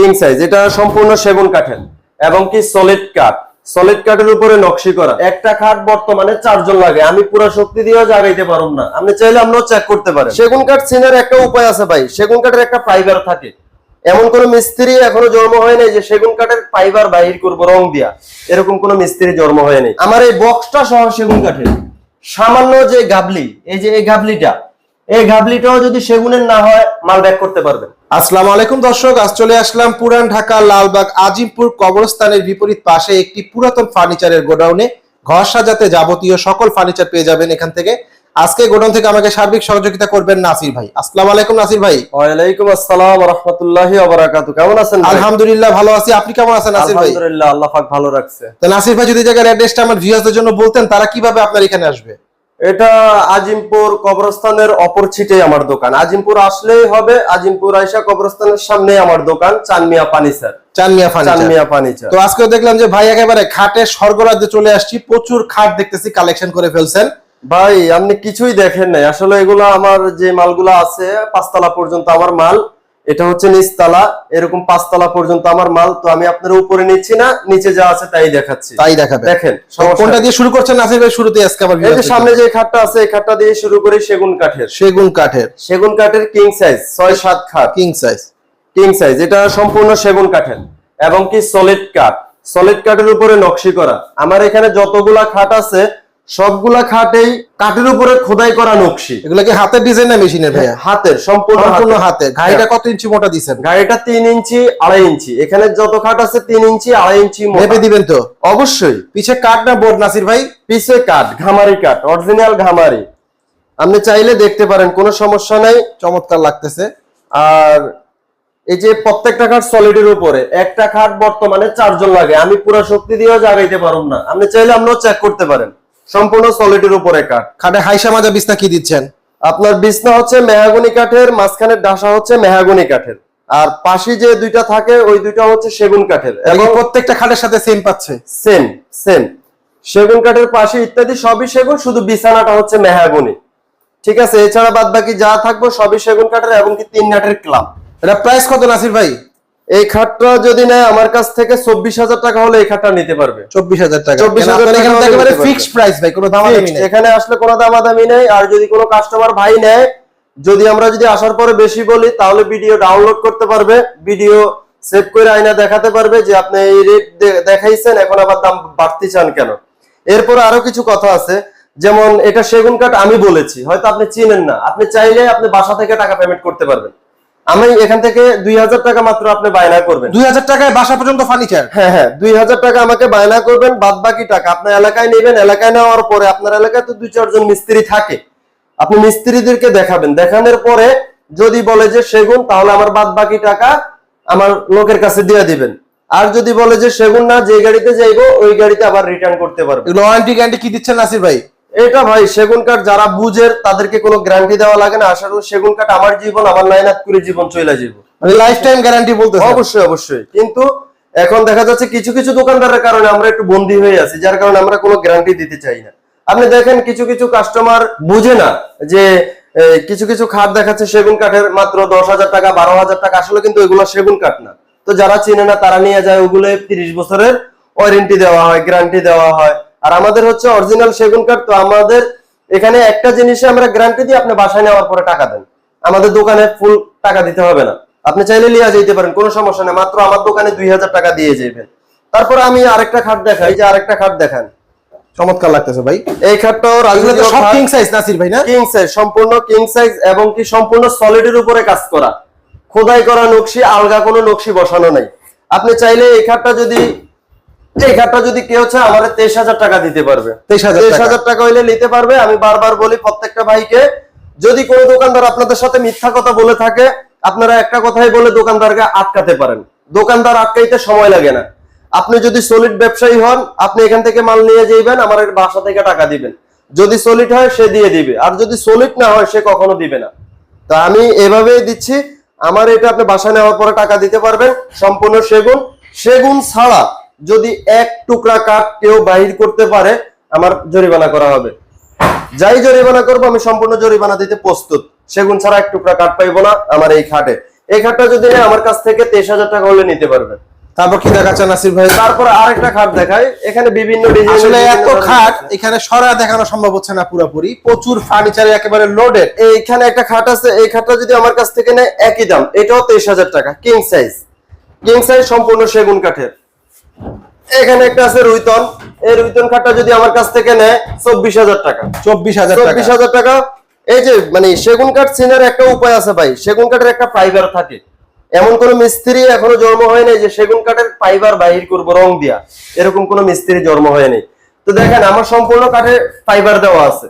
King size এটা সম্পূর্ণ সেগুন কাঠের এবং কি সলিড কাঠ। সলিড কাঠের উপরে নকশি করা। একটা খাট বর্তমানে চারজন লাগে। আমি পুরো শক্তি দিয়েও জাগাইতে পারুম না। আপনি চাইলে আপনিও চেক করতে পারেন। সেগুন কাঠ চিনের একটা উপায় আছে ভাই। সেগুন কাঠের একটা ফাইবার থাকে। এমন কোন মিস্ত্রি এখনও জন্ম হয় নাই যে সেগুন কাঠের ফাইবার বাহির করব রং দিয়া। এরকম কোন মিস্ত্রি জন্ম হয়নি আমার এই বক্সটা সহ সেগুন কাঠের। সামান্য যে গাবলি, এই যে এই গাবলিটা, এই গাবলিটাও যদি সেগুনের না হয়, মাল ব্যাক করতে পারবেন। আসসালামু আলাইকুম দর্শক আজ চলে আসলাম পুরান ঢাকা লালবাগ আজিমপুর কবরস্থানের বিপরীত পাশে একটি পুরাতন ফার্নিচারের গোডাউনে। ঘর সাজাতে যাবতীয় সকল ফার্নিচার পেয়ে যাবেন এখান থেকে। আজকে গোডাউন থেকে আমাকে সার্বিক সহযোগিতা করবেন নাসির ভাই। আসসালামু আলাইকুম নাসির ভাই। ওয়ালাইকুম আসসালাম রহমতুল্লাহি ওবারাকাতু কেমন আছেন? আলহামদুলিল্লাহ ভালো আছি। আপনি কেমন আছেন নাসির ভাই? আলহামদুলিল্লাহ আল্লাহ পাক ভালো রাখছে। তো নাসির ভাই যদি জায়গার অ্যাড্রেসটা আমার ভিউয়ারদের জন্য বলতেন তারা কীভাবে আপনার এখানে আসবে? এটা আজিমপুর কবরস্থানের অপর ছিটে আমার দোকান। আজিমপুর আসলেই হবে আজিমপুর আয়সা কবরস্থানের সামনে আমার দোকান Chanmia furniture Chanmia furniture Chanmia furniture তো আজকেও দেখলাম যে ভাই একেবারে স্বর্গরাজ্যে চলে আসছি প্রচুর খাট দেখতেছি কালেকশন করে ফেলছেন। ভাই আপনি কিছুই দেখেন নাই। আসলে এগুলো আমার যে মালগুলো আছে পাঁচতলা পর্যন্ত আমার মাল এটা হচ্ছে নিচতলা এরকম পাঁচতলা পর্যন্ত আমার মাল তো আমি আপনার উপরে নিচ্ছি না নিচে যা আছে তাই দেখাচ্ছি। তাই দেখাবে। দেখেন কোনটা দিয়ে শুরু করছেন নাসির ভাই শুরুতে আজকে আমার এই যে সামনে যে খাটটা আছে এই খাটটা দিয়ে শুরু করি সেগুন কাঠের। সেগুন কাঠের। সেগুন কাঠের কিং সাইজ ছয় সাত খাট। কিং সাইজ কিং সাইজ এটা সম্পূর্ণ সেগুন কাঠের এবং কি সলিড কাঠ। সলিড কাঠের উপরে নকশি করা। আমার এখানে যতগুলা খাট আছে সবগুলা খাটেই কাঠের উপরে খোদাই করা নকশি। এগুলো কি হাতের ডিজাইন না মেশিনের ভাইয়া? হাতের সম্পূর্ণ সম্পূর্ণ হাতে গাড়িটা কত ইঞ্চি মোটা দিছেন? গাড়িটা তিন ইঞ্চি আড়াই ইঞ্চি। এখানে যত খাট আছে তিন ইঞ্চি আড়াই ইঞ্চি। ভেবে দিবেন তো? অবশ্যই। পিছে কাঠ না বোর্ড নাসির ভাই? পিছে কাঠ ঘামারি কাঠ অরিজিনাল ঘামারি। আপনি চাইলে দেখতে পারেন কোনো সমস্যা নাই চমৎকার লাগতেছে। আর এই যে প্রত্যেকটা খাট সলিডের উপরে একটা খাট বর্তমানে চারজন লাগে। আমি পুরো শক্তি দিয়েও জাগাইতে পারুম না। আপনি চাইলে আপনিও চেক করতে পারেন। সম্পূর্ণ সলিডের উপরে কাঠ খাটে হাইসা মাজা বিছনা কি দিচ্ছেন? আপনার বিছনা হচ্ছে মেহাগুনি কাঠের মাঝখানের ডাসা হচ্ছে মেহাগুনি কাঠের। আর পাশে যে দুইটা থাকে ওই দুইটা হচ্ছে সেগুন কাঠের। এবং এবং প্রত্যেকটা খাটের সাথে সেম পাচ্ছে? সেম সেম সেগুন কাঠের পাশে ইত্যাদি সবই সেগুন শুধু বিছানাটা হচ্ছে মেহাগুনি। ঠিক আছে এছাড়া বাদ বাকি যা থাকব সবই সেগুন কাঠের এবং কি তিন নাটের ক্লাব এটা প্রাইস কত নাসির ভাই? এই খাটটা যদি নেয় আমার কাছ থেকে চব্বিশ হাজার টাকা হলে এই খাটটা নিতে পারবে। চব্বিশ হাজার টাকা। 24,000 আপনার এখানে তো টাকা একেবারে দিতে পারবে। ফিক্সড প্রাইস ভাই কোনো দামাদামি Fixed, নেই। এখানে আসলে কোনো দামাদামি নেই। আর যদি কোনো কাস্টমার ভাই নেয় যদি আমরা যদি আসার পরে বেশি বলি তাহলে ভিডিও ডাউনলোড করতে পারবে ভিডিও সেভ করে আয়না দেখাতে পারবে যে আপনি এই রেট দেখাইছেন এখন আবার দাম বাড়তি চান কেন? এরপর আরও কিছু কথা আছে। যেমন এটা সেগুন কাঠ আমি বলেছি হয়তো আপনি চিনেন না। আপনি চাইলে আপনি বাসা থেকে টাকা পেমেন্ট করতে পারবেন। আমি এখান থেকে দুই হাজার টাকা মাত্র আপনি বায়না করবেন। দুই হাজার টাকায় বাসা পর্যন্ত ফার্নিচার? হ্যাঁ হ্যাঁ দুই হাজার টাকা আমাকে বায়না করবেন বাদ বাকি টাকা। আপনার এলাকায় নেবেন এলাকায় নেওয়ার পরে আপনার এলাকায় তো দুই চারজন মিস্ত্রি থাকে। আপনি মিস্ত্রিদেরকে দেখাবেন। দেখানোর পরে যদি বলে যে সেগুন তাহলে আমার বাদ বাকি টাকা আমার লোকের কাছে দিয়ে দিবেন। আর যদি বলে যে সেগুন না যে গাড়িতে যাইবো ওই গাড়িতে আবার রিটার্ন করতে পারবে ওয়ারেন্টি গ্যারান্টি কি দিচ্ছেন নাসির ভাই? এটা ভাই সেগুন কাঠ যারা বুঝের তাদেরকে কোনো গ্যারান্টি দেওয়া লাগে না। আসলে সেগুন কাঠ আমার জীবন আমার নাইনাত করে জীবন চলে যাব লাইফ টাইম গ্যারান্টি বলতেছে অবশ্যই অবশ্যই। কিন্তু এখন দেখা যাচ্ছে কিছু কিছু দোকানদারের কারণে আমরা একটু বন্দী হয়ে আছি যার কারণে আমরা কোনো গ্যারান্টি দিতে চাই না। আপনি দেখেন কিছু কিছু কাস্টমার বুঝে না যে কিছু কিছু খাট দেখাচ্ছে সেগুন কাঠের মাত্র দশ হাজার টাকা বারো হাজার টাকা। আসলে কিন্তু এগুলো সেগুন কাঠ না। তো যারা চিনে না তারা নিয়ে যায় ওগুলো তিরিশ বছরের ওয়ারেন্টি দেওয়া হয় গ্যারান্টি দেওয়া হয়। আর আমাদের হচ্ছে অরিজিনাল সেগুন কাঠ তো আমাদের এখানে একটা জিনিসে আমরা গ্যারান্টি দিই আপনি বাসায় নেওয়ার পরে টাকা দেন। আমাদের দোকানে ফুল টাকা দিতে হবে না। আপনি চাইলে লিয়া যেতে পারেন কোনো সমস্যা নেই মাত্র আমার দোকানে দুই হাজার টাকা দিয়ে যাবেন তারপর আমি আরেকটা খাট দেখাই যে আরেকটা খাট দেখান। চমৎকার লাগতেছে ভাই। এই খাটটাও রাজনীতি সব কিং সাইজ নাসির ভাই না? কিং সাইজ সম্পূর্ণ কিং সাইজ এবং কি সম্পূর্ণ সলিডের উপরে কাজ করা। খোদাই করা নকশি আলগা কোনো নকশি বসানো নাই। আপনি চাইলে এই খাটটা যদি এই খাটটা যদি কেউ চায় আমার তেইশ হাজার টাকা দিতে পারবে। তেইশ হাজার টাকা। হইলে নিতে পারবে। আমি বারবার বলি প্রত্যেকটা ভাইকে যদি কোনো দোকানদার আপনাদের সাথে মিথ্যা কথা বলে থাকে আপনারা একটা কথাই বলে দোকানদারকে আটকাতে পারেন। দোকানদার আটকাইতে সময় লাগে না। আপনি যদি সলিড ব্যবসায়ী হন আপনি এখান থেকে মাল নিয়ে যাইবেন আমার বাসা থেকে টাকা দিবেন। যদি সলিড হয় সে দিয়ে দিবে। আর যদি সলিড না হয় সে কখনো দিবে না। তা আমি এভাবেই দিচ্ছি। আমার এটা আপনি বাসা নেওয়ার পরে টাকা দিতে পারবেন। সম্পূর্ণ সেগুন। সেগুন ছাড়া যদি এক টুকরা কাঠ কেউ বাহির করতে পারে আমার জরিমানা করা হবে। যাই জরিমানা করব আমি সম্পূর্ণ জরিমানা দিতে প্রস্তুত। সেগুন ছাড়া এক টুকরা কাঠ পাইবো না আমার এই খাটে। এই খাটটা যদি আমার কাছ থেকে তেইশ হাজার টাকা হলে নিতে পারবে। তারপর কি দেখাচ্ছেন নাসির ভাই? তারপর আরেকটা খাট দেখাই। এখানে বিভিন্ন আসলে এত খাট এখানে সরা দেখানো সম্ভব হচ্ছে না পুরোপুরি। প্রচুর ফার্নিচারে একেবারে লোডেড এইখানে একটা খাট আছে এই খাটটা যদি আমার কাছ থেকে নেয় একই দাম। এটাও তেইশ হাজার টাকা কিং সাইজ কিং সাইজ সম্পূর্ণ সেগুন কাঠের। এখানে একটা আছে রুইতন এই রুইতন খাটটা যদি আমার কাছ থেকে নেয় চব্বিশ হাজার টাকা। চব্বিশ হাজার চব্বিশ হাজার টাকা। এই যে মানে সেগুন কাঠ চিনার একটা উপায় আছে ভাই সেগুন কাঠের একটা ফাইবার থাকে। এমন কোন মিস্ত্রি এখনও জন্ম হয় নাই যে সেগুন কাঠের ফাইবার বাহির করব রং দিয়া। এরকম কোন মিস্ত্রি জন্ম হয় নাই। তো দেখেন আমার সম্পূর্ণ কাঠে ফাইবার দেওয়া আছে।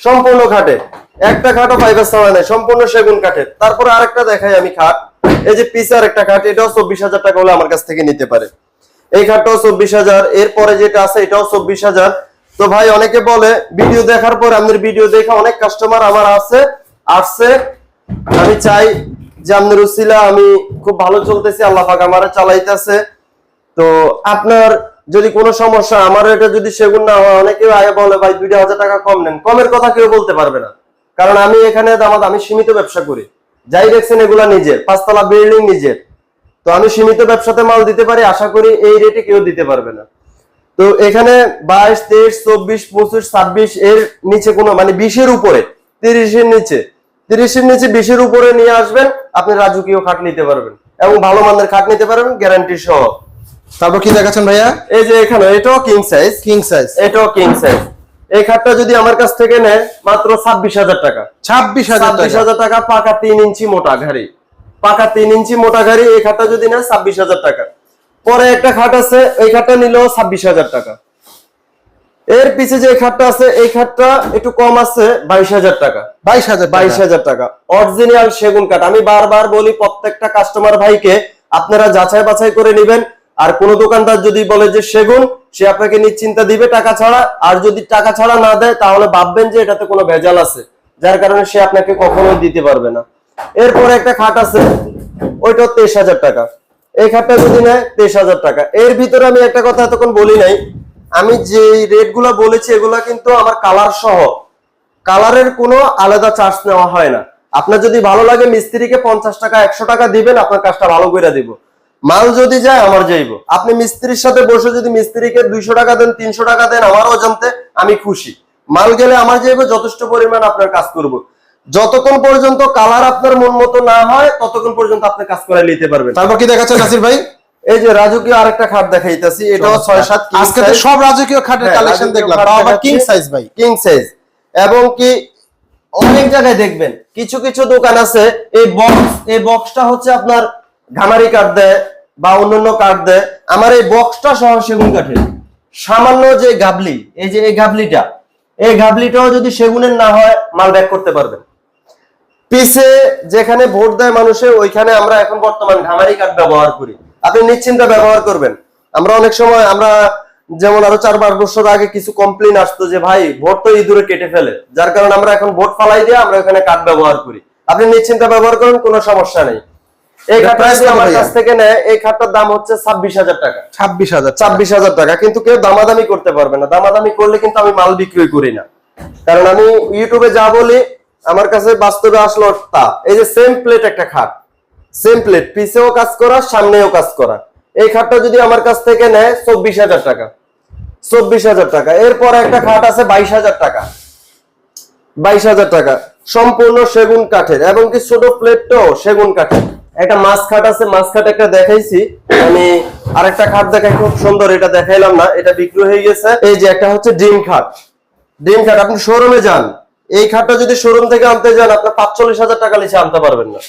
সম্পূর্ণ খাটে একটা খাটও ফাইবার ছাড়া নাই সম্পূর্ণ সেগুন কাঠের। তারপরে আরেকটা দেখাই আমি খাট। এই যে পিসার একটা খাট এটাও চব্বিশ হাজার টাকা হলে আমার কাছ থেকে নিতে পারে। এই খাটটাও চব্বিশ হাজার। এরপরে যেটা আছে, এটাও চব্বিশ হাজার। তো ভাই, অনেকে বলে, ভিডিও দেখার পর আপনার ভিডিও দেখে অনেক কাস্টমার আমার আছে, আসছে। আমি চাই যে আপনার উসিলা আমি খুব ভালো চলতেছি, আল্লাহ পাক আমার চালাইতেছে। তো আপনার যদি কোনো সমস্যা আমার এটা যদি সেগুন না হয়, অনেকে আগে বলে, ভাই দুইটা হাজার টাকা কম নেন। কমের কথা কেউ বলতে পারবে না। কারণ আমি এখানে আমি সীমিত ব্যবসা করি। যাই দেখছেন, এগুলা নিজের। পাঁচতলা বিল্ডিং নিজের। আমি সীমিত ব্যবসাতে মাল দিতে পারি আশা করি এই রেটে কেউ দিতে পারবে না। তো এখানে বাইশ তেইশ চব্বিশ পঁচিশ ছাব্বিশ এর নিচে কোনো মানে বিশের উপরে তিরিশের নিচে তিরিশের নিচে বিশের উপরে নিয়ে আসবেন আপনি রাজকীয় খাট নিতে পারবেন এবং ভালো মানের খাট নিতে পারবেন গ্যারান্টি সহ। তারপর কি দেখাচ্ছেন ভাইয়া? এই যে এখানে এটাও কিং সাইজ কিং সাইজ এটাও কিং সাইজ এই খাটটা যদি আমার কাছ থেকে নেয় মাত্র ছাব্বিশ হাজার টাকা। ছাব্বিশ হাজার টাকা পাকা তিন ইঞ্চি মোটা ঘাড়ি। পাকা তিন ইঞ্চি মোটা ঘাড়ি এই খাটটা যদি নেয় ছাব্বিশ হাজার টাকা। পরে একটা খাট আছে এই খাটটা নিলেও ছাব্বিশ হাজার টাকা। এর পিছে যে খাটটা আছে এই খাটটা একটু কম আছে বাইশ হাজার টাকা। বাইশ হাজার বাইশ হাজার টাকা। অরিজিনাল সেগুন কাঠ। আমি বারবার বলি প্রত্যেকটা কাস্টমার ভাইকে আপনারা যাচাই বাছাই করে নেবেন। আর কোন দোকানদার যদি বলে যে সেগুন সে আপনাকে নিশ্চিন্তা দিবে টাকা ছাড়া। আর যদি টাকা ছাড়া না দেয় তাহলে ভাববেন যে এটাতে কোনো ভেজাল আছে যার কারণে সে আপনাকে কখনোই দিতে পারবে না। এরপরে একটা খাট আছে ওইটা তেইশ হাজার টাকা। এই খাটটা যদি নেয়, তেইশ হাজার টাকা। এর ভিতরে আমি একটা কথা এতক্ষণ বলি নাই। আমি যে রেটগুলা বলেছি, এগুলা কিন্তু আমার কালার সহ। কালারের কোনো আলাদা চার্জ নেওয়া হয় না। আপনার যদি ভালো লাগে, মিস্ত্রিকে পঞ্চাশ টাকা, একশো টাকা দিবেন, আপনার কাজটা ভালো করে দিব। মাল যদি যায়, আমার যাইব। আপনি মিস্ত্রির সাথে বসে যদি মিস্ত্রিকে দুইশো টাকা দেন, তিনশো টাকা দেন, আমারও জানতে আমি খুশি। মাল গেলে আমার যাইব, যথেষ্ট পরিমাণ আপনার কাজ করব। যতক্ষণ পর্যন্ত কালার আপনার মন মতো না হয় ততক্ষণ পর্যন্ত আপনি কাজ করে নিতে পারবেন। তারপর কি দেখাচ্ছেন নাসির ভাই? এই যে রাজকীয় আরেকটা খাট দেখাইতেছি এটাও ছয় সাত king আজকে তো সব রাজকীয় খাটের হ্যাঁ, কালেকশন দেখলাম। আবার কিং সাইজ ভাই। কিং সাইজ এবং কি অনেক জায়গায় দেখবেন কিছু কিছু দোকান আছে এই বক্স এই বক্সটা হচ্ছে আপনার ঘামারি কাঠ দেয় বা অন্যান্য কাঠ দেয়। আমার এই বক্সটা সহ সেগুন কাঠের। সামান্য যে গাবলি এই যে এই গাবলিটা এই গাবলিটাও যদি সেগুনের না হয় মাল ব্যাক করতে পারবেন। পিছে যেখানে ভোট দেয় মানুষে ওইখানে আমরা এখন বর্তমান ঘামারি কাঠ ব্যবহার করি। আপনি নিশ্চিন্তে ব্যবহার করবেন। আমরা অনেক সময় আমরা যেমন আরও চার পাঁচ বছর আগে কিছু কমপ্লেন আসতো যে ভাই ভোট তো ইঁদুরে কেটে ফেলে। যার কারণে আমরা এখন ভোট ফালাই দিয়ে আমরা ওখানে কাঠ ব্যবহার করি। আপনি নিশ্চিন্তে ব্যবহার করেন কোনো সমস্যা নেই। এই খাটটা আমার কাছ থেকে নেয় এই খাটটার দাম হচ্ছে ছাব্বিশ হাজার টাকা। ছাব্বিশ হাজার ছাব্বিশ হাজার টাকা। কিন্তু কেউ দামাদামি করতে পারবে না। দামাদামি করলে কিন্তু আমি মাল বিক্রি করি না। কারণ আমি ইউটিউবে যা বলি আমার কাছে বাস্তবে আসলো তা। এই যে সেম প্লেট একটা খাট। সেম প্লেট পিছেও কাজ করা, সামনেও কাজ করা। এই খাটটা যদি আমার কাছ থেকে নেয়, চব্বিশ হাজার টাকা। চব্বিশ হাজার টাকা। এরপর একটা খাট আছে বাইশ হাজার টাকা। বাইশ হাজার টাকা। সম্পূর্ণ সেগুন কাঠের। এবং কি ছোট প্লেটটাও সেগুন কাঠের। একটা মাছ খাট আছে, মাছ খাট একটা দেখাইছি। আমি আরেকটা খাট দেখাই, খুব সুন্দর, এটা দেখাইলাম না, এটা বিক্রি হয়ে গেছে। এই যে একটা হচ্ছে ডিম খাট। ডিম খাট, আপনি শোরুমে যান। এই খাটটা যদি শোরুম থেকে আনতে যান আপনার পাঁচচল্লিশ হাজার টাকা নিচে আনতে পারবেন না।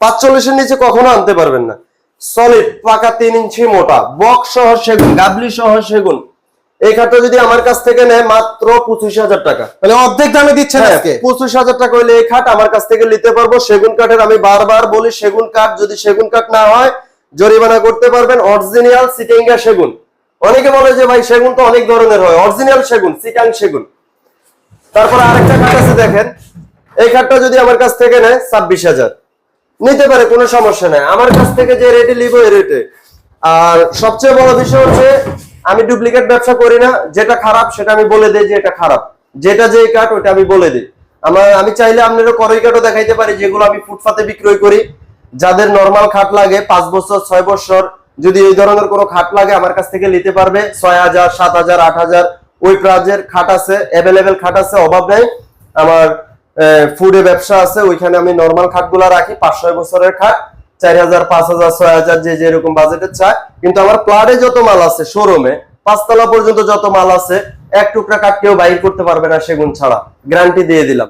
পাঁচচল্লিশের নিচে কখনো আনতে পারবেন না। সলিড পাকা তিন ইঞ্চি মোটা বক সহ সেগুন গাবলি সহ সেগুন। এই খাটটা যদি আমার কাছ থেকে নেয় মাত্র পঁচিশ হাজার টাকা। মানে অর্ধেক দামে দিচ্ছেন হ্যাঁ, আজকে? পঁচিশ হাজার টাকা হইলে এই খাট আমার কাছ থেকে নিতে পারব। সেগুন কাঠের আমি বারবার বলি সেগুন কাঠ যদি সেগুন কাঠ না হয় জরিমানা করতে পারবেন। অরিজিনাল সিটেঙ্গা সেগুন। অনেকে বলে যে ভাই সেগুন তো অনেক ধরনের হয়। অরিজিনাল সেগুন সিটাং সেগুন। তারপর আরেকটা খাট আছে দেখেন। এই খাটটা যদি আমার কাছ থেকে নেয়, ছাব্বিশ হাজার। নিতে পারে, কোনো সমস্যা নাই। আমার কাছ থেকে যে রেটে নিব, এই রেটে আর সবচেয়ে বড় বিষয় হচ্ছে, আমি ডুপ্লিকেট ব্যবসা করি না। যেটা খারাপ, সেটা আমি বলে দিই যে এটা খারাপ। যেটা যে কাঠ ওটা আমি বলে দিই। আমার, আমি চাইলে আপনারও করই কাঠও দেখাইতে পারি, যেগুলো আমি ফুটপাতে বিক্রয় করি। যাদের নর্মাল খাট লাগে, পাঁচ বছর, ছয় বছর, যদি এই ধরনের কোনো খাট লাগে, আমার কাছ থেকে নিতে পারবে। ছয় হাজার, সাত হাজার, আট হাজার। ওই প্রাইজের খাট আছে অ্যাভেলেবেল খাট আছে, অভাব নেই। আমার ফুডে ব্যবসা আছে, ওইখানে আমি নর্মাল খাটগুলা রাখি পাঁচ ছয় বছরের খাট, চার হাজার, পাঁচ হাজার, ছয় হাজার, যে যেরকম বাজেটের চায় কিন্তু আমার প্লাডে যত মাল আছে শোরুমে পাঁচতলা পর্যন্ত যত মাল আছে, এক টুকরা কাঠ কেউ বাইর করতে পারবে না সেগুন ছাড়া। গ্যারান্টি দিয়ে দিলাম।